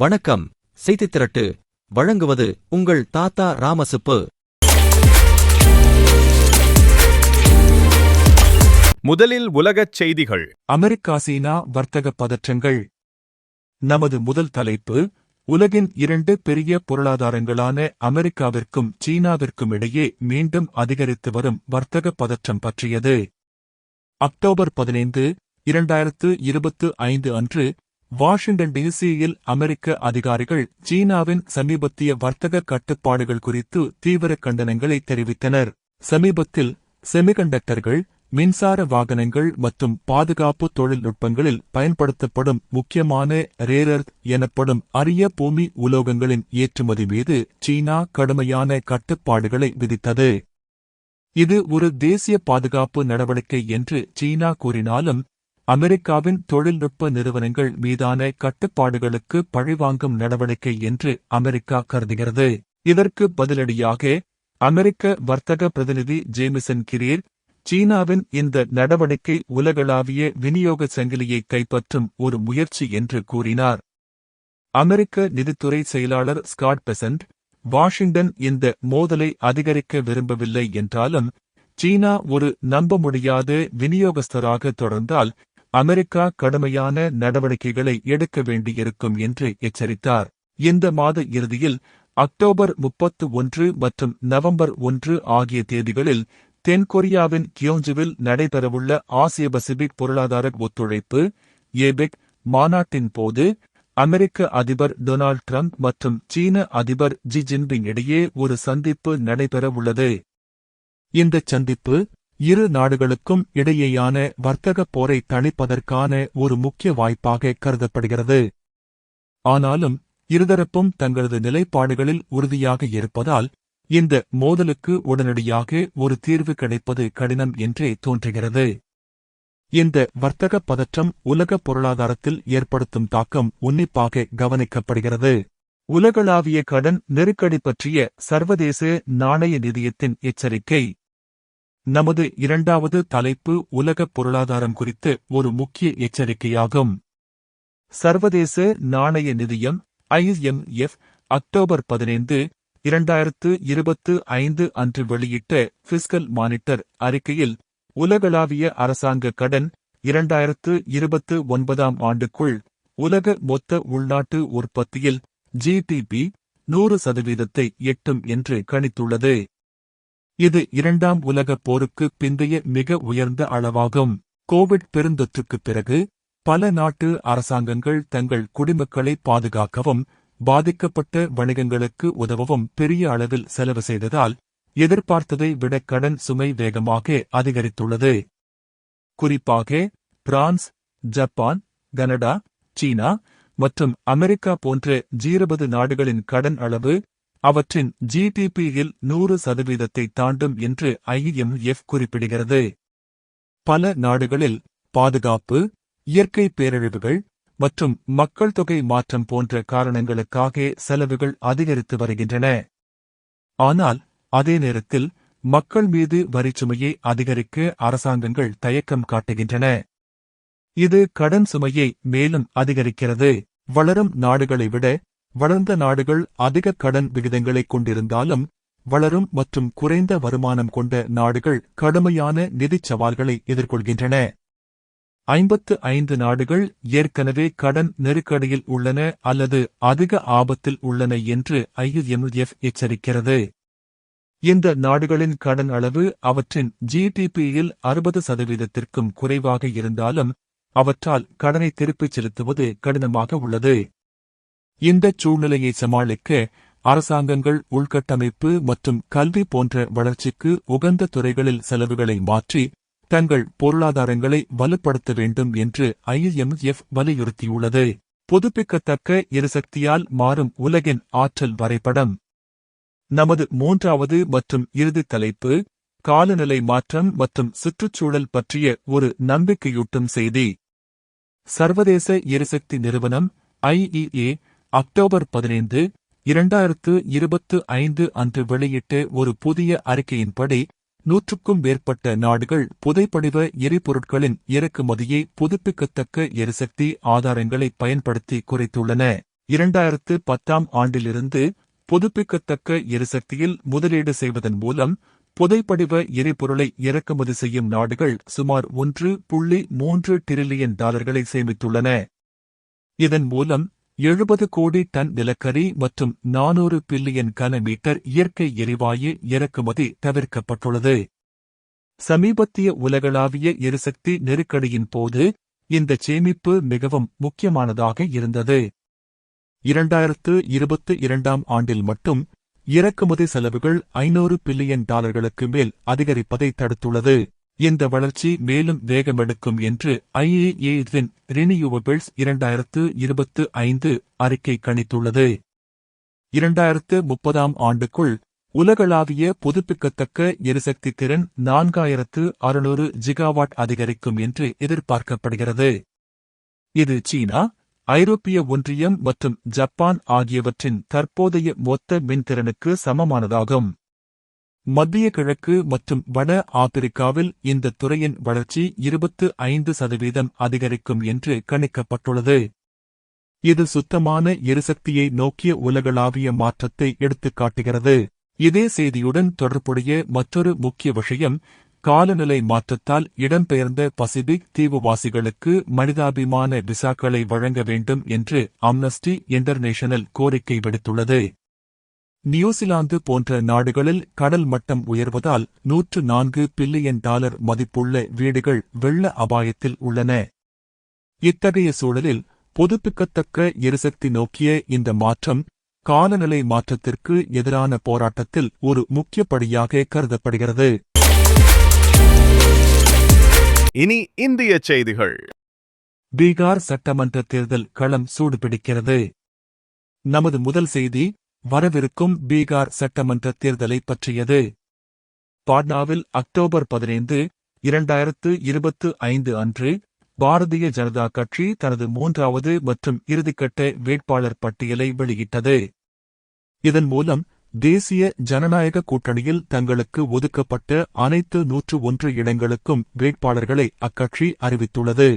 வணக்கம். செய்தித் திரட்டு. வழங்குவது உங்கள் தாத்தா ராமசுப்பு. முதலில் உலகச் செய்திகள். அமெரிக்கா சீனா வர்த்தக பதற்றங்கள். நமது முதல் தலைப்பு உலகின் இரண்டு பெரிய பொருளாதாரங்களான அமெரிக்காவிற்கும் சீனாவிற்கும் இடையே மீண்டும் அதிகரித்து வரும் வர்த்தக பதற்றம் பற்றியது. அக்டோபர் பதினைந்து இரண்டாயிரத்து இருபத்து ஐந்து அன்று வாஷிங்டன் டிசியில் அமெரிக்க அதிகாரிகள் சீனாவின் சமீபத்திய வர்த்தக கட்டுப்பாடுகள் குறித்து தீவிர கண்டனங்களை தெரிவித்தனர். சமீபத்தில் செமிகண்டக்டர்கள் மின்சார வாகனங்கள் மற்றும் பாதுகாப்பு தொழில்நுட்பங்களில் பயன்படுத்தப்படும் முக்கியமான ரேரர்த் எனப்படும் அரிய பூமி உலோகங்களின் ஏற்றுமதி மீது சீனா கடுமையான கட்டுப்பாடுகளை விதித்தது. இது ஒரு தேசிய பாதுகாப்பு நடவடிக்கை என்று சீனா கூறினாலும் அமெரிக்காவின் தொழில்நுட்ப நிறுவனங்கள் மீதான கட்டுப்பாடுகளுக்கு பழிவாங்கும் நடவடிக்கை என்று அமெரிக்கா கருதுகிறது. இதற்கு பதிலடியாக அமெரிக்க வர்த்தக பிரதிநிதி ஜேமிசன் கிரீர் சீனாவின் இந்த நடவடிக்கை உலகளாவிய விநியோக சங்கிலியை கைப்பற்றும் ஒரு முயற்சி என்று கூறினார். அமெரிக்க நிதித்துறை செயலாளர் ஸ்காட் பெசன்ட் வாஷிங்டன் இந்த மோதலை அதிகரிக்க விரும்பவில்லை என்றாலும் சீனா ஒரு நம்ப முடியாத விநியோகஸ்தராக தொடர்ந்தால் அமெரிக்கா கடுமையான நடவடிக்கைகளை எடுக்க வேண்டியிருக்கும் என்று எச்சரித்தார். இந்த மாத இறுதியில் அக்டோபர் முப்பத்து ஒன்று மற்றும் நவம்பர் ஒன்று ஆகிய தேதிகளில் தென்கொரியாவின் கியோஞ்சுவில் நடைபெறவுள்ள ஆசிய பசிபிக் பொருளாதார ஒத்துழைப்பு ஏபெக் மாநாட்டின் போது அமெரிக்க அதிபர் டொனால்ட் ட்ரம்ப் மற்றும் சீன அதிபர் ஜி ஜின்பிங் இடையே ஒரு சந்திப்பு நடைபெறவுள்ளது. இந்த சந்திப்பு இரு நாடுகளுக்கும் இடையேயான வர்த்தகப் போரை தணிப்பதற்கான ஒரு முக்கிய வாய்ப்பாக கருதப்படுகிறது. ஆனாலும் இருதரப்பும் தங்களது நிலைப்பாடுகளில் உறுதியாக இருப்பதால் இந்த மோதலுக்கு உடனடியாக ஒரு தீர்வு கிடைப்பது கடினம் என்றே தோன்றுகிறது. இந்த வர்த்தக பதற்றம் உலக பொருளாதாரத்தில் ஏற்படுத்தும் தாக்கம் உன்னிப்பாக கவனிக்கப்படுகிறது. உலகளாவிய கடன் நெருக்கடி பற்றிய சர்வதேச நாணய நிதியத்தின் எச்சரிக்கை. நமது இரண்டாவது தலைப்பு உலக பொருளாதாரம் குறித்து ஒரு முக்கிய எச்சரிக்கையாகும். சர்வதேச நாணய நிதியம் ஐஎம்எஃப் அக்டோபர் பதினைந்து இரண்டாயிரத்து இருபத்து ஐந்து அன்று வெளியிட்ட பிஸ்கல் மானிட்டர் அறிக்கையில் உலகளாவிய அரசாங்க கடன் இரண்டாயிரத்து இருபத்து ஒன்பதாம் ஆண்டுக்குள் உலக மொத்த உள்நாட்டு உற்பத்தியில் ஜிடிபி நூறு சதவீதத்தை எட்டும் என்று கணித்துள்ளது. இது இரண்டாம் உலகப் போருக்கு பிந்தைய மிக உயர்ந்த அளவாகும். கோவிட் பெருந்தொற்றுக்குப் பிறகு பல நாட்டு அரசாங்கங்கள் தங்கள் குடிமக்களை பாதுகாக்கவும் பாதிக்கப்பட்ட வணிகங்களுக்கு உதவவும் பெரிய அளவில் செலவு செய்ததால் எதிர்பார்த்ததை விட கடன் சுமை வேகமாக அதிகரித்துள்ளது. குறிப்பாக பிரான்ஸ் ஜப்பான் கனடா சீனா மற்றும் அமெரிக்கா போன்ற ஜீரபது நாடுகளின் கடன் அளவு அவற்றின் ஜிடிபியில் நூறு சதவீதத்தை தாண்டும் என்று ஐஎம்எஃப் குறிப்பிடுகிறது. பல நாடுகளில் பாதுகாப்பு இயற்கை பேரழிவுகள் மற்றும் மக்கள் தொகை மாற்றம் போன்ற காரணங்களுக்காக செலவுகள் அதிகரித்து வருகின்றன. ஆனால் அதே நேரத்தில் மக்கள் மீது வரிச்சுமையை அதிகரிக்க அரசாங்கங்கள் தயக்கம் காட்டுகின்றன. இது கடன் சுமையை மேலும் அதிகரிக்கிறது. வளரும் நாடுகளை விட வளர்ந்த நாடுகள் அதிக கடன் விகிதங்களைக் கொண்டிருந்தாலும் வளரும் மற்றும் குறைந்த வருமானம் கொண்ட நாடுகள் கடுமையான நிதிச் சவால்களை எதிர்கொள்கின்றன. ஐம்பத்து ஐந்து நாடுகள் ஏற்கனவே கடன் நெருக்கடியில் உள்ளன அல்லது அதிக ஆபத்தில் உள்ளன என்று ஐஎம்எஃப் எச்சரிக்கிறது. இந்த நாடுகளின் கடன் அளவு அவற்றின் ஜிடிபியில் அறுபது சதவீதத்திற்கும் குறைவாக இருந்தாலும் அவற்றால் கடனை திருப்பிச் செலுத்துவது கடினமாக உள்ளது. இந்த சூழ்நிலையை சமாளிக்க அரசாங்கங்கள் உள்கட்டமைப்பு மற்றும் கல்வி போன்ற வளர்ச்சிக்கு உகந்த துறைகளில் செலவுகளை மாற்றி தங்கள் பொருளாதாரங்களை வலுப்படுத்த வேண்டும் என்று ஐஎம்எஃப் வலியுறுத்தியுள்ளது. புதுப்பிக்கத்தக்க எரிசக்தியால் மாறும் உலகின் ஆற்றல் வரைபடம். நமது மூன்றாவது மற்றும் இறுதி தலைப்பு காலநிலை மாற்றம் மற்றும் சுற்றுச்சூழல் பற்றிய ஒரு நம்பிக்கையூட்டும் செய்தி. சர்வதேச எரிசக்தி நிறுவனம் ஐஇஏ அக்டோபர் பதினைந்து இரண்டாயிரத்து இருபத்து ஐந்து அன்று வெளியிட்ட ஒரு புதிய அறிக்கையின்படி நூற்றுக்கும் மேற்பட்ட நாடுகள் புதைப்படிவ எரிபொருட்களின் இறக்குமதியை புதுப்பிக்கத்தக்க எரிசக்தி ஆதாரங்களை பயன்படுத்தி குறைத்துள்ளன. இரண்டாயிரத்து பத்தாம் ஆண்டிலிருந்து புதுப்பிக்கத்தக்க எரிசக்தியில் முதலீடு செய்வதன் மூலம் புதைப்படிவ எரிபொருளை இறக்குமதி செய்யும் நாடுகள் சுமார் ஒன்று புள்ளி மூன்று டிரில்லியன் டாலர்களை சேமித்துள்ளன. இதன் மூலம் எழுபது கோடி டன் நிலக்கரி மற்றும் நானூறு பில்லியன் கனமீட்டர் இயற்கை எரிவாயு இறக்குமதி தவிர்க்கப்பட்டுள்ளது. சமீபத்திய உலகளாவிய எரிசக்தி நெருக்கடியின் போது இந்த சேமிப்பு மிகவும் முக்கியமானதாக இருந்தது. இரண்டாயிரத்து இருபத்து இரண்டாம் ஆண்டில் மட்டும் இறக்குமதி செலவுகள் ஐநூறு பில்லியன் டாலர்களுக்கு மேல் அதிகரிப்பதை தடுத்துள்ளது. இந்த வளர்ச்சி மேலும் வேகமெடுக்கும் என்று ஐஏஏவின் ரினியூவபிள்ஸ் இரண்டாயிரத்து இருபத்து ஐந்து அறிக்கை கணித்துள்ளது. இரண்டாயிரத்து முப்பதாம் ஆண்டுக்குள் உலகளாவிய புதுப்பிக்கத்தக்க எரிசக்தி திறன் நான்காயிரத்து அறுநூறு ஜிகாவாட் அதிகரிக்கும் என்று எதிர்பார்க்கப்படுகிறது. இது சீனா ஐரோப்பிய ஒன்றியம் மற்றும் ஜப்பான் ஆகியவற்றின் தற்போதைய மொத்த மின்திறனுக்கு சமமானதாகும். மத்திய கிழக்கு மற்றும் வட ஆப்பிரிக்காவில் இந்த துறையின் வளர்ச்சி இருபத்து ஐந்து சதவீதம் அதிகரிக்கும் என்று கணிக்கப்பட்டுள்ளது. இது சுத்தமான எரிசக்தியை நோக்கிய உலகளாவிய மாற்றத்தை எடுத்துக்காட்டுகிறது. இதே செய்தியுடன் தொடர்புடைய மற்றொரு முக்கிய விஷயம் காலநிலை மாற்றத்தால் இடம்பெயர்ந்த பசிபிக் தீவுவாசிகளுக்கு மனிதாபிமான விசாக்களை வழங்க வேண்டும் என்று அம்னஸ்டி இன்டர்நேஷனல் கோரிக்கை விடுத்துள்ளது. நியூசிலாந்து போன்ற நாடுகளில் கடல் மட்டம் உயர்வதால் நூற்று நான்கு பில்லியன் டாலர் மதிப்புள்ள வீடுகள் வெள்ள அபாயத்தில் உள்ளன. இத்தகைய சூழலில் புதுப்பிக்கத்தக்க எரிசக்தி நோக்கிய இந்த மாற்றம் காலநிலை மாற்றத்திற்கு எதிரான போராட்டத்தில் ஒரு முக்கிய படியாக கருதப்படுகிறது. இனி இந்திய செய்திகள். பீகார் சட்டமன்ற தேர்தல் களம் சூடுபிடிக்கிறது. நமது முதல் செய்தி வரவிருக்கும் பீகார் சட்டமன்ற தேர்தலை பற்றியது. பாட்னாவில் அக்டோபர் பதினைந்து இரண்டாயிரத்து இருபத்து ஐந்து அன்று பாரதிய ஜனதா கட்சி தனது மூன்றாவது மற்றும் இறுதிக்கட்ட வேட்பாளர் பட்டியலை வெளியிட்டது. இதன் மூலம் தேசிய ஜனநாயக கூட்டணியில் தங்களுக்கு ஒதுக்கப்பட்ட அனைத்து நூற்று ஒன்று இடங்களுக்கும் வேட்பாளர்களை அக்கட்சி அறிவித்துள்ளது.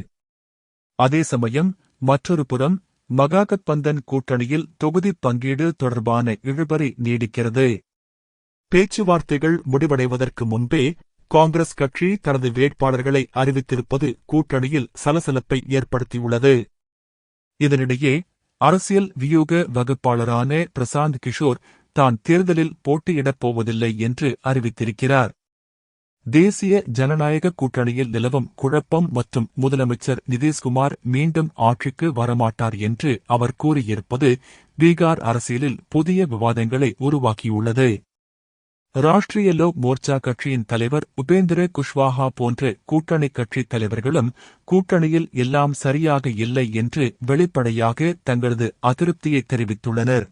அதே சமயம் மற்றொரு புறம் மகாகத்பந்தன் கூட்டணியில் தொகுதி பங்கீடு தொடர்பான இழுபறி நீடிக்கிறது. பேச்சுவார்த்தைகள் முடிவடைவதற்கு முன்பே காங்கிரஸ் கட்சி தனது வேட்பாளர்களை அறிவித்திருப்பது கூட்டணியில் சலசலப்பை ஏற்படுத்தியுள்ளது. இதனிடையே அரசியல் வியூக வகுப்பாளரான பிரசாந்த் கிஷோர் தான் தேர்தலில் போட்டியிடப் போவதில்லை என்று அறிவித்திருக்கிறார். தேசிய ஜனநாயக கூட்டணியில் நிலவும் குழப்பம் மற்றும் முதலமைச்சர் நிதிஷ்குமார் மீண்டும் ஆட்சிக்கு வரமாட்டார் என்று அவர் கூறியிருப்பது பீகார் அரசியலில் புதிய விவாதங்களை உருவாக்கியுள்ளது. ராஷ்டிரிய லோக் மோர்ச்சா கட்சியின் தலைவர் உபேந்திர குஷ்வாஹா போன்ற கூட்டணி கட்சித் தலைவர்களும் கூட்டணியில் எல்லாம் சரியாக இல்லை என்று வெளிப்படையாக தங்களது அதிருப்தியை தெரிவித்துள்ளனர்.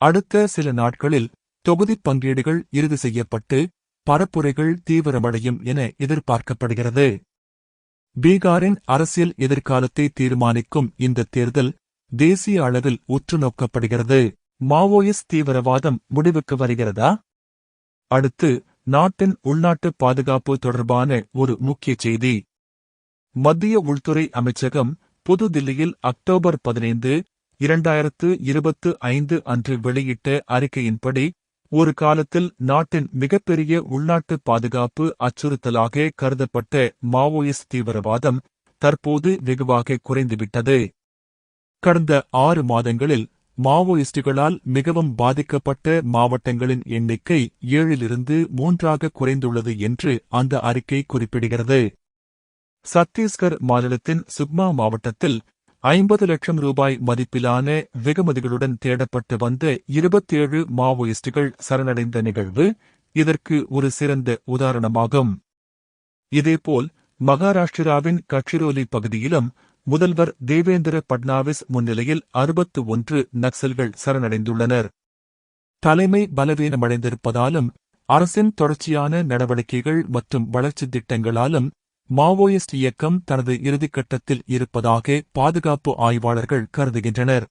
அடுத்த சில நாட்களில் தொகுதிப் பங்கீடுகள் இறுதி செய்யப்பட்டு பரப்புரைகள் தீவிரமடையும் என எதிர்பார்க்கப்படுகிறது. பீகாரின் அரசியல் எதிர்காலத்தை தீர்மானிக்கும் இந்த தேர்தல் தேசிய அளவில் உற்று நோக்கப்படுகிறது மாவோயிஸ்ட் தீவிரவாதம் முடிவுக்கு வருகிறதா? அடுத்து நாட்டின் உள்நாட்டு பாதுகாப்பு தொடர்பான ஒரு முக்கிய செய்தி. மத்திய உள்துறை அமைச்சகம் புதுதில்லியில் அக்டோபர் பதினைந்து இரண்டாயிரத்து இருபத்து ஐந்து அன்று வெளியிட்ட அறிக்கையின்படி ஒரு காலத்தில் நாட்டின் மிகப்பெரிய உள்நாட்டு பாதுகாப்பு அச்சுறுத்தலாக கருதப்பட்ட மாவோயிஸ்ட் தீவிரவாதம் தற்போது வெகுவாக குறைந்துவிட்டது. கடந்த ஆறு மாதங்களில் மாவோயிஸ்டுகளால் மிகவும் பாதிக்கப்பட்ட மாவட்டங்களின் எண்ணிக்கை ஏழிலிருந்து மூன்றாக குறைந்துள்ளது என்று அந்த அறிக்கை குறிப்பிடுகிறது. சத்தீஸ்கர் மாநிலத்தின் சுக்மா மாவட்டத்தில் ஐம்பது லட்சம் ரூபாய் மதிப்பிலான வெகுமதிகளுடன் தேடப்பட்டு வந்த இருபத்தேழு மாவோயிஸ்டுகள் சரணடைந்த நிகழ்வு இதற்கு ஒரு சிறந்த உதாரணமாகும். இதேபோல் மகாராஷ்டிராவின் கட்சிரோலி பகுதியிலும் முதல்வர் தேவேந்திர பட்னாவிஸ் முன்னிலையில் அறுபத்து ஒன்று நக்சல்கள் சரணடைந்துள்ளனர். தலைமை பலவீனமடைந்திருப்பதாலும் அரசின் தொடர்ச்சியான நடவடிக்கைகள் மற்றும் வளர்ச்சித் திட்டங்களாலும் மாவோயிஸ்ட் இயக்கம் தனது இறுதிக்கட்டத்தில் இருப்பதாக பாதுகாப்பு ஆய்வாளர்கள் கருதுகின்றனர்.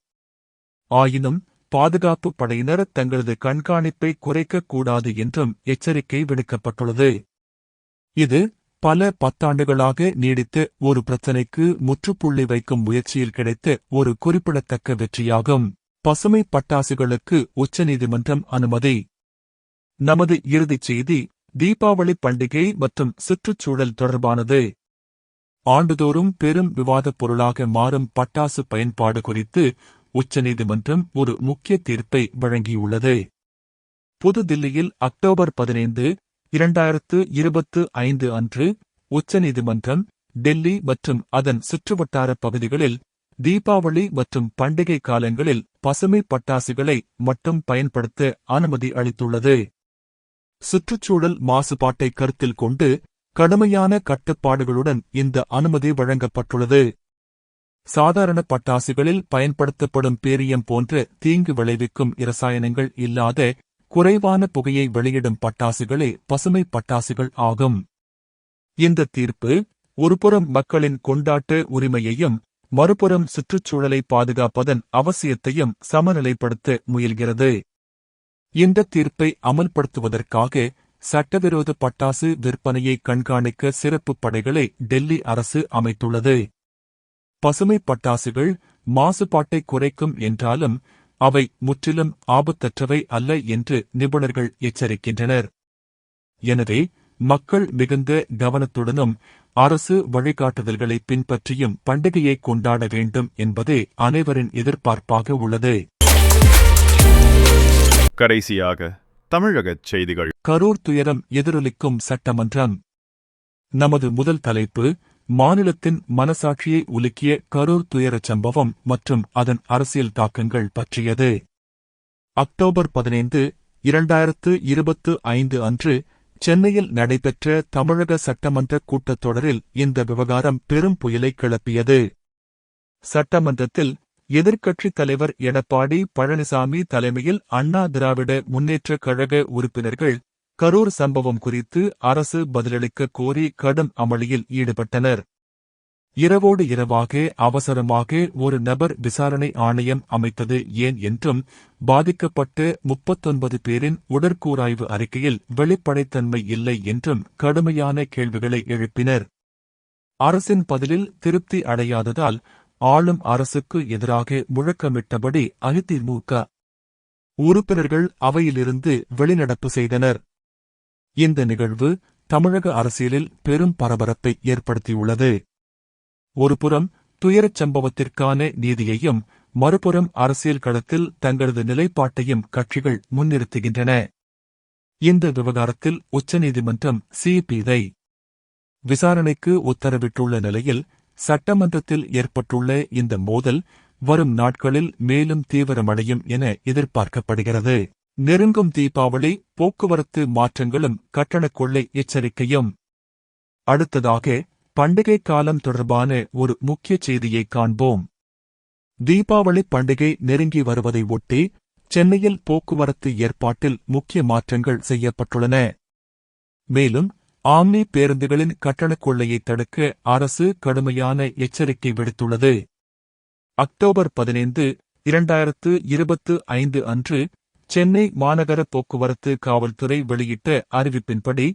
ஆயினும் பாதுகாப்பு படையினர் தங்களது கண்காணிப்பை குறைக்கக்கூடாது என்றும் எச்சரிக்கை விடுக்கப்பட்டுள்ளது. இது பல பத்தாண்டுகளாக நீடித்து ஒரு பிரச்சனைக்கு முற்றுப்புள்ளி வைக்கும் முயற்சியில் கிடைத்த ஒரு குறிப்பிடத்தக்க வெற்றியாகும். பசுமை பட்டாசுகளுக்கு உச்சநீதிமன்றம் அனுமதி. நமது இறுதிச் செய்தி தீபாவளி பண்டிகை மற்றும் சுற்றுச்சூழல் தொடர்பானது. ஆண்டுதோறும் பெரும் விவாதப் பொருளாக மாறும் பட்டாசு பயன்பாடு குறித்து உச்சநீதிமன்றம் ஒரு முக்கிய தீர்ப்பை வழங்கியுள்ளது. புதுதில்லியில் அக்டோபர் பதினைந்து இரண்டாயிரத்து இருபத்து ஐந்து அன்று உச்சநீதிமன்றம் டெல்லி மற்றும் அதன் சுற்றுவட்டார பகுதிகளில் தீபாவளி மற்றும் பண்டிகை காலங்களில் பசுமை பட்டாசுகளை மட்டும் பயன்படுத்த அனுமதி அளித்துள்ளது. சுற்றுச்சூழல் மாசுபாட்டை கருத்தில் கொண்டு கடுமையான கட்டுப்பாடுகளுடன் இந்த அனுமதி வழங்கப்பட்டுள்ளது. சாதாரண பட்டாசுகளில் பயன்படுத்தப்படும் பேரியம் போன்ற தீங்கு விளைவிக்கும் இரசாயனங்கள் இல்லாத குறைவான புகையை வெளியிடும் பட்டாசுகளே பசுமை பட்டாசுகள் ஆகும். இந்த தீர்ப்பு ஒருபுறம் மக்களின் கொண்டாட்டு உரிமையையும் மறுபுறம் சுற்றுச்சூழலை பாதுகாப்பதன் அவசியத்தையும் சமநிலைப்படுத்த முயல்கிறது. இந்த தீர்ப்பை அமல்படுத்துவதற்காக சட்டவிரோத பட்டாசு விற்பனையை கண்காணிக்க சிறப்பு படைகளை டெல்லி அரசு அமைத்துள்ளது. பசுமை பட்டாசுகள் மாசுபாட்டை குறைக்கும் என்றாலும் அவை முற்றிலும் ஆபத்தற்றவை அல்ல என்று நிபுணர்கள் எச்சரிக்கின்றனர். எனவே மக்கள் மிகுந்த கவனத்துடனும் அரசு வழிகாட்டுதல்களை பின்பற்றியும் பண்டிகையை கொண்டாட வேண்டும் என்பதே அனைவரின் எதிர்பார்ப்பாக உள்ளது. கடைசியாக தமிழகச் செய்திகள். கரூர் துயரம் எதிரொலிக்கும் சட்டமன்றம். நமது முதல் தலைப்பு மாநிலத்தின் மனசாட்சியை உலுக்கிய கரூர் துயரச் சம்பவம் மற்றும் அதன் அரசியல் தாக்கங்கள் பற்றியது. அக்டோபர் பதினைந்து இரண்டாயிரத்து இருபத்து ஐந்து அன்று சென்னையில் நடைபெற்ற தமிழக சட்டமன்ற கூட்டத்தொடரில் இந்த விவகாரம் பெரும் புயலை கிளப்பியது. சட்டமன்றத்தில் எதிர்க்கட்சித் தலைவர் எடப்பாடி பழனிசாமி தலைமையில் அண்ணா திராவிட முன்னேற்றக் கழக உறுப்பினர்கள் கரூர் சம்பவம் குறித்து அரசு பதிலளிக்க கோரி கடும் அமளியில் ஈடுபட்டனர். இரவோடு இரவாக அவசரமாக ஒரு நபர் விசாரணை ஆணையம் அமைத்தது ஏன் என்றும் பாதிக்கப்பட்ட முப்பத்தொன்பது பேரின் உடற்கூராய்வு அறிக்கையில் வெளிப்படைத்தன்மை இல்லை என்றும் கடுமையான கேள்விகளை எழுப்பினர். அரசின் பதிலில் திருப்தி அடையாததால் ஆளும் அரசுக்கு எதிராக முழக்கமிட்டபடி அதிமுக உறுப்பினர்கள் அவையிலிருந்து வெளிநடப்பு செய்தனர். இந்த நிகழ்வு தமிழக அரசியலில் பெரும் பரபரப்பை ஏற்படுத்தியுள்ளது. ஒருபுறம் துயரச் சம்பவத்திற்கான நீதியையும் மறுபுறம் அரசியல் களத்தில் தங்களது நிலைப்பாட்டையும் கட்சிகள் முன்னிறுத்துகின்றன. இந்த விவகாரத்தில் உச்சநீதிமன்றம் சிபிஐ விசாரணைக்கு உத்தரவிட்டுள்ள நிலையில் சட்டமன்றத்தில் ஏற்பட்டுள்ள இந்த மோதல் வரும் நாட்களில் மேலும் தீவிரமடையும் என எதிர்பார்க்கப்படுகிறது. நெருங்கும் தீபாவளி போக்குவரத்து மாற்றங்களும் கட்டணக் கொள்ளை எச்சரிக்கையும். அடுத்ததாக பண்டிகை காலம் தொடர்பான ஒரு முக்கிய செய்தியை காண்போம். தீபாவளி பண்டிகை நெருங்கி வருவதை ஒட்டி சென்னையில் போக்குவரத்து ஏற்பாட்டில் முக்கிய மாற்றங்கள் செய்யப்பட்டுள்ளன. மேலும் ஆம்னி பேருந்துகளின் கட்டணக் கொள்ளையை தடுக்க அரசு கடுமையான எச்சரிக்கை விடுத்துள்ளது. அக்டோபர் பதினைந்து இரண்டாயிரத்து இருபத்து ஐந்து அன்று சென்னை மாநகர போக்குவரத்து காவல்துறை வெளியிட்ட அறிவிப்பின்படி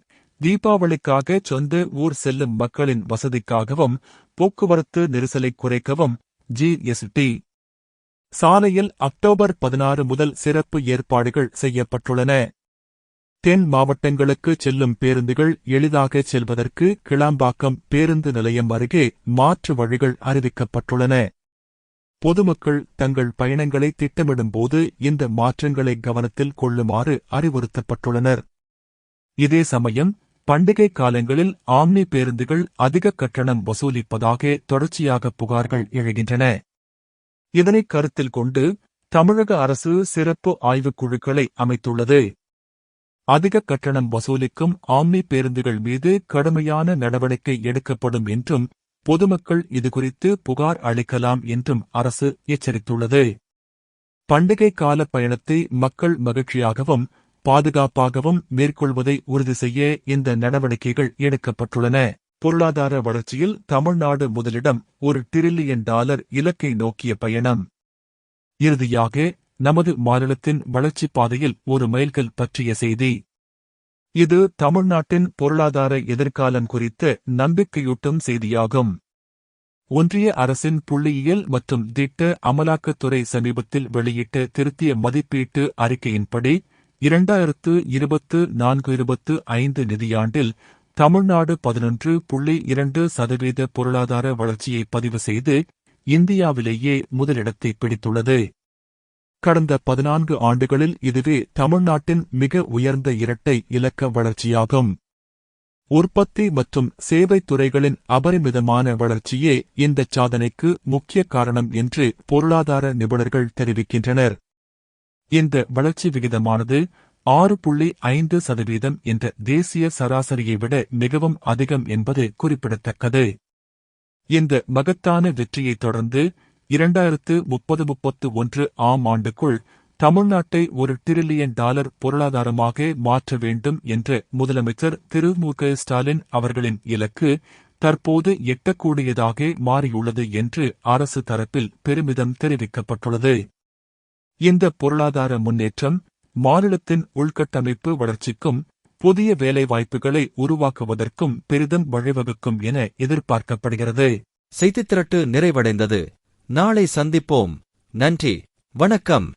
தீபாவளிக்காக சொந்த ஊர் செல்லும் மக்களின் வசதிக்காகவும் போக்குவரத்து நெரிசலை குறைக்கவும் ஜிஎஸ்டி சாலையில் அக்டோபர் பதினாறு முதல் சிறப்பு ஏற்பாடுகள் செய்யப்பட்டுள்ளன. தென் மாவட்டங்களுக்கு செல்லும் பேருந்துகள் எளிதாக செல்வதற்கு கிளாம்பாக்கம் பேருந்து நிலையம் அருகே மாற்று வழிகள் அறிவிக்கப்பட்டுள்ளன. பொதுமக்கள் தங்கள் பயணங்களை திட்டமிடும்போது இந்த மாற்றங்களை கவனத்தில் கொள்ளுமாறு அறிவுறுத்தப்பட்டுள்ளனர். இதே சமயம் பண்டிகை காலங்களில் ஆம்னி பேருந்துகள் அதிக கட்டணம் வசூலிப்பதாக தொடர்ச்சியாக புகார்கள் எழுகின்றன. இதனை கருத்தில் கொண்டு தமிழக அரசு சிறப்பு ஆய்வுக் குழுக்களை அமைத்துள்ளது. அதிக கட்டணம் வசூலிக்கும் ஆம்னி பேருந்துகள் மீது கடுமையான நடவடிக்கை எடுக்கப்படும் என்றும் பொதுமக்கள் இதுகுறித்து புகார் அளிக்கலாம் என்றும் அரசு எச்சரித்துள்ளது. பண்டிகை கால பயணத்தை மக்கள் மகிழ்ச்சியாகவும் பாதுகாப்பாகவும் மேற்கொள்வதை உறுதி செய்ய இந்த நடவடிக்கைகள் எடுக்கப்பட்டுள்ளன. பொருளாதார வளர்ச்சியில் தமிழ்நாடு முதலிடம் ஒரு டிரில்லியன் டாலர் இலக்கை நோக்கிய பயணம். இறுதியாக நமது மாநிலத்தின் வளர்ச்சிப் பாதையில் ஒரு மைல்கல் பற்றிய செய்தி. இது தமிழ்நாட்டின் பொருளாதார எதிர்காலம் குறித்த நம்பிக்கையூட்டும் செய்தியாகும். ஒன்றிய அரசின் புள்ளியியல் மற்றும் திட்ட அமலாக்கத்துறை சமீபத்தில் வெளியிட்ட திருத்திய மதிப்பீட்டு அறிக்கையின்படி இரண்டாயிரத்து இருபத்து நான்கு இருபத்து ஐந்து நிதியாண்டில் தமிழ்நாடு பதினொன்று புள்ளி இரண்டு சதவீத பொருளாதார வளர்ச்சியை பதிவு செய்து இந்தியாவிலேயே முதலிடத்தை பிடித்துள்ளது. கடந்த பதினான்கு ஆண்டுகளில் இதுவே தமிழ்நாட்டின் மிக உயர்ந்த இரட்டை இலக்க வளர்ச்சியாகும். உற்பத்தி மற்றும் சேவை துறைகளின் அபரிமிதமான வளர்ச்சியே இந்த சாதனைக்கு முக்கிய காரணம் என்று பொருளாதார நிபுணர்கள் தெரிவிக்கின்றனர். இந்த வளர்ச்சி விகிதமானது ஆறு புள்ளி ஐந்து சதவீதம் என்ற தேசிய சராசரியை விட மிகவும் அதிகம் என்பது குறிப்பிடத்தக்கது. இந்த மகத்தான வெற்றியைத் தொடர்ந்து இரண்டாயிரத்து முப்பது முப்பத்து ஒன்று ஆம் ஆண்டுக்குள் தமிழ்நாட்டை ஒரு டிரில்லியன் டாலர் பொருளாதாரமாக மாற்ற வேண்டும் என்ற முதலமைச்சர் திரு மு க ஸ்டாலின் அவர்களின் இலக்கு தற்போது எட்டக்கூடியதாக மாறியுள்ளது என்று அரசு தரப்பில் பெருமிதம் தெரிவிக்கப்பட்டுள்ளது. இந்த பொருளாதார முன்னேற்றம் மாநிலத்தின் உள்கட்டமைப்பு வளர்ச்சிக்கும் புதிய வேலைவாய்ப்புகளை உருவாக்குவதற்கும் பெரிதும் வழிவகுக்கும் என எதிர்பார்க்கப்படுகிறது. செய்தி திரட்டு நிறைவடைந்தது. நாளை சந்திப்போம். நன்றி. வணக்கம்.